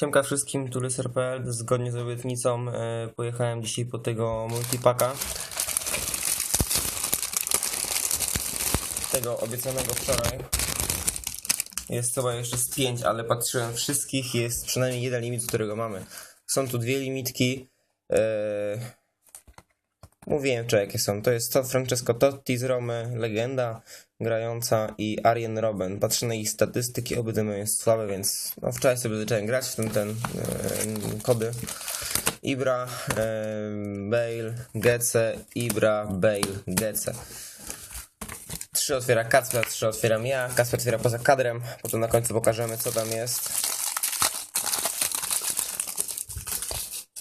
Siemka wszystkim, tu. Zgodnie z obietnicą e, pojechałem dzisiaj po tego multipaka. Tego obiecanego wczoraj. Jest chyba jeszcze z 5, ale patrzyłem wszystkich. Jest przynajmniej jeden limit, którego mamy. Są tu dwie limitki. E, mówiłem wczoraj jakie są. To jest to Francesco Totti z Romy, legenda grająca i Arjen Robben. Patrzę na ich statystyki, obydwie mają słabe, więc no, wczoraj sobie zacząłem grać w ten, ten e, kody. Ibra, e, Bale, Gece, Ibra, Bale, Gece. Trzy otwiera Kacper, trzy otwieram ja. Kacper otwiera poza kadrem. Potem na końcu pokażemy, co tam jest.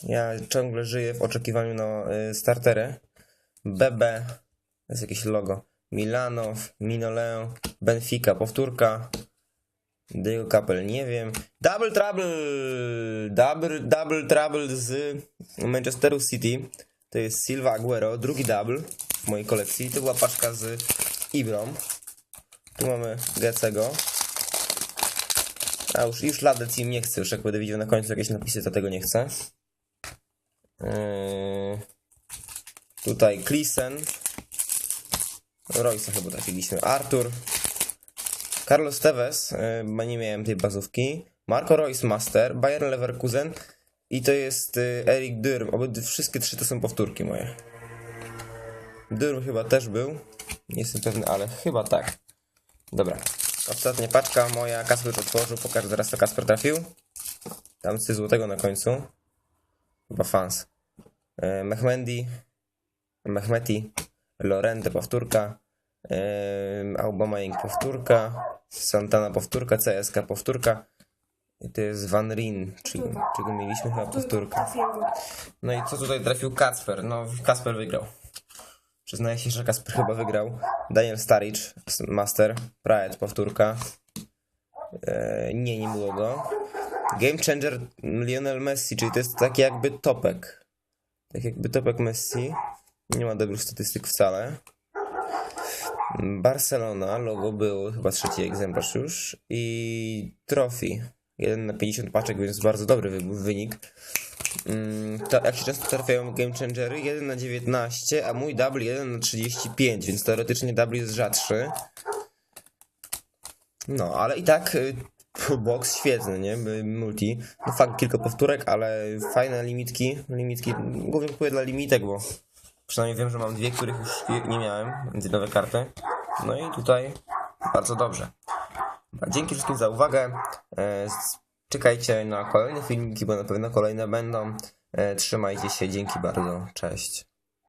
Ja ciągle żyję w oczekiwaniu na y, startery. BB, jest jakieś logo. Milano, Minoleon, Benfica, powtórka. Dale Capel, nie wiem. Double Trouble! Double, double Trouble z Manchesteru City. To jest Silva Aguero, drugi double w mojej kolekcji. To była paczka z Ibrą. Tu mamy Gecego. A już, już Lade Team nie chcę, już jak będę widział na końcu jakieś napisy, to tego nie chcę. Yy, tutaj Klisen. Royce chyba trafiliśmy. Artur. Carlos Tevez, yy, bo nie miałem tej bazówki. Marco Royce Master. Bayern Leverkusen. I to jest yy, Erik Dürm. Obydwie, wszystkie trzy to są powtórki moje. Dürm chyba też był. Nie jestem pewny, ale chyba tak. Dobra. Ostatnia paczka moja. Kasper otworzył. Pokażę zaraz co Kasper trafił. Tam coś złotego na końcu. Chyba fans. E, Mehmendi, Mehmeti, Lorente powtórka, e, Aubameyang powtórka, Santana powtórka, CSK powtórka. I to jest Van Ryn, czyli, czego mieliśmy chyba powtórkę. No i co tutaj trafił Kacper? No Kasper wygrał. Przyznaję się, że Kasper chyba wygrał. Daniel Staric, Master, Pride powtórka. E, nie, nie było go. Game Changer Lionel Messi, czyli to jest taki jakby topek. Tak jakby topek Messi. Nie ma dobrych statystyk wcale. Barcelona, logo był chyba trzeci egzemplarz już. I Trophy. 1 na 50 paczek, więc bardzo dobry wy- wynik. Mm, To jak się często trafiają game changery, 1 na 19, a mój double 1 na 35, więc teoretycznie double jest rzadszy. No, ale i tak y, box świetny, nie? Multi. No fakt, kilka powtórek, ale fajne limitki. Limitki, głównie kupuję dla limitek, bo przynajmniej wiem, że mam dwie, których już nie- miałem, dwie nowe karty. No i tutaj bardzo dobrze. Dzięki wszystkim za uwagę. E, Czekajcie na kolejne filmiki, bo na pewno kolejne będą. E, Trzymajcie się, dzięki bardzo. Cześć.